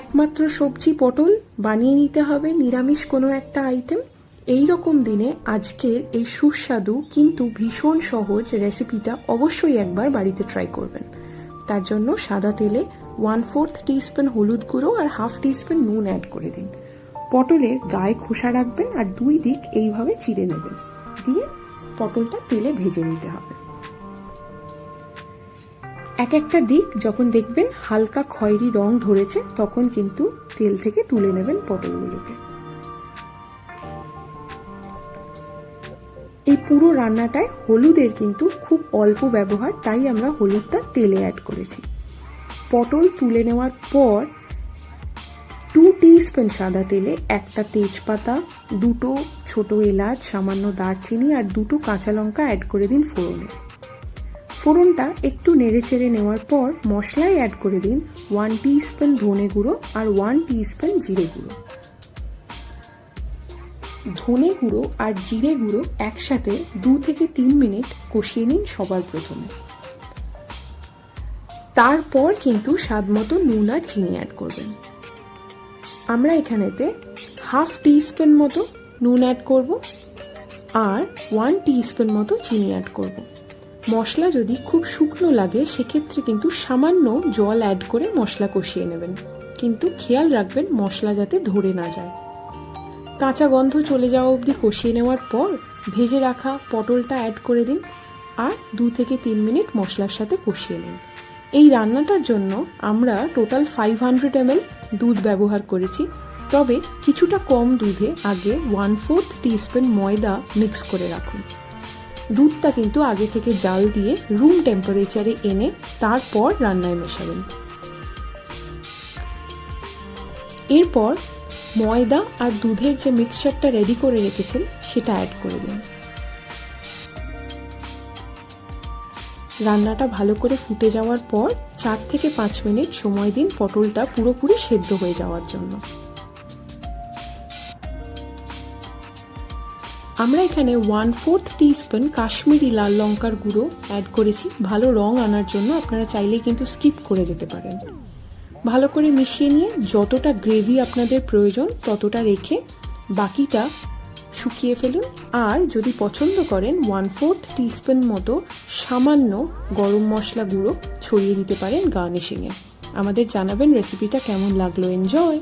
একমাত্র সবজি পটল বানিয়ে নিতে হবে, নিরামিষ কোনো একটা আইটেম এই রকম দিনে আজকের এই সুস্বাদু কিন্তু ভীষণ সহজ রেসিপিটা অবশ্যই একবার বাড়িতে ট্রাই করবেন। তার জন্য সাদা তেলে ওয়ান ফোর্থ টিস্পুন হলুদ গুঁড়ো আর হাফ টিস্পুন নুন অ্যাড করে দিন। পটলের গায়ে খোসা রাখবেন আর দুই দিক এইভাবে চিড়ে নেবেন। দিয়ে পটলটা তেলে ভেজে নিতে হবে। এক একটা দিক যখন দেখবেন হালকা খয়েরি রং ধরেছে, তখন কিন্তু তেল থেকে তুলে নেবেন পটলগুলোকে। এই পুরো রান্নাটায় হলুদের কিন্তু খুব অল্প ব্যবহার, তাই আমরা হলুদটা তেলে অ্যাড করেছি। পটল তুলে নেওয়ার পর টু স্পুন সাদা তেলে একটা তেজপাতা, দুটো ছোট এলাচ, সামান্য দারচিনি আর দুটো কাঁচা লঙ্কা অ্যাড করে দিন ফোড়নে। ফোড়নটা একটু নেড়েচেড়ে নেওয়ার পর মশলায় অ্যাড করে দিন ওয়ান স্পুন ধনে গুঁড়ো আর ওয়ান স্পুন জিরে গুঁড়ো। ধনে গুঁড়ো আর জিরে গুঁড়ো একসাথে দু থেকে তিন মিনিট কষিয়ে নিন সবার প্রথমে। তারপর কিন্তু স্বাদ মতো নুন আর চিনি অ্যাড করবেন। আমরা এখানেতে হাফ স্পুন মতো নুন অ্যাড করব আর ওয়ান স্পুন মতো চিনি অ্যাড করব। মশলা যদি খুব শুকনো লাগে, সেক্ষেত্রে কিন্তু সামান্য জল অ্যাড করে মশলা কষিয়ে নেবেন। কিন্তু খেয়াল রাখবেন মশলা যাতে ধরে না যায়। কাঁচা গন্ধ চলে যাওয়া অবধি কষিয়ে নেওয়ার পর ভেজে রাখা পটলটা অ্যাড করে দিন আর দু থেকে তিন মিনিট মশলার সাথে কষিয়ে নিন। এই রান্নাটার জন্য আমরা টোটাল ফাইভ হান্ড্রেড এমএল দুধ ব্যবহার করেছি। তবে কিছুটা কম দুধে আগে ওয়ান ফোর্থ টিস্পুন ময়দা মিক্স করে রাখুন। দুধটা কিন্তু আগে থেকে জাল দিয়ে রুম টেম্পারেচারে এনে তারপর রান্নায় মেশাবেন। এরপর ময়দা আর দুধের যে মিক্সচারটা রেডি করে রেখেছেন, সেটা অ্যাড করে দিন। রান্নাটা ভালো করে ফুটে যাওয়ার পর চার থেকে পাঁচ মিনিট সময় দিন পটলটা পুরোপুরি সেদ্ধ হয়ে যাওয়ার জন্য। আমরা এখানে ওয়ান ফোর্থ টিস্পুন কাশ্মীরি লাল লঙ্কার গুঁড়ো অ্যাড করেছি। ভালো রং আনার জন্য আপনারা চাইলে কিন্তু স্কিপ করে যেতে পারেন। ভালো করে মিশিয়ে নিয়ে যতটা গ্রেভি আপনাদের প্রয়োজন ততটা রেখে বাকিটা শুকিয়ে ফেলুন। আর যদি পছন্দ করেন ওয়ান ফোর্থ টিস্পুন মতো সামান্য গরম মশলা গুঁড়ো ছড়িয়ে দিতে পারেন গার্নিশিংয়ে। আমাদের জানাবেন রেসিপিটা কেমন লাগল। এনজয়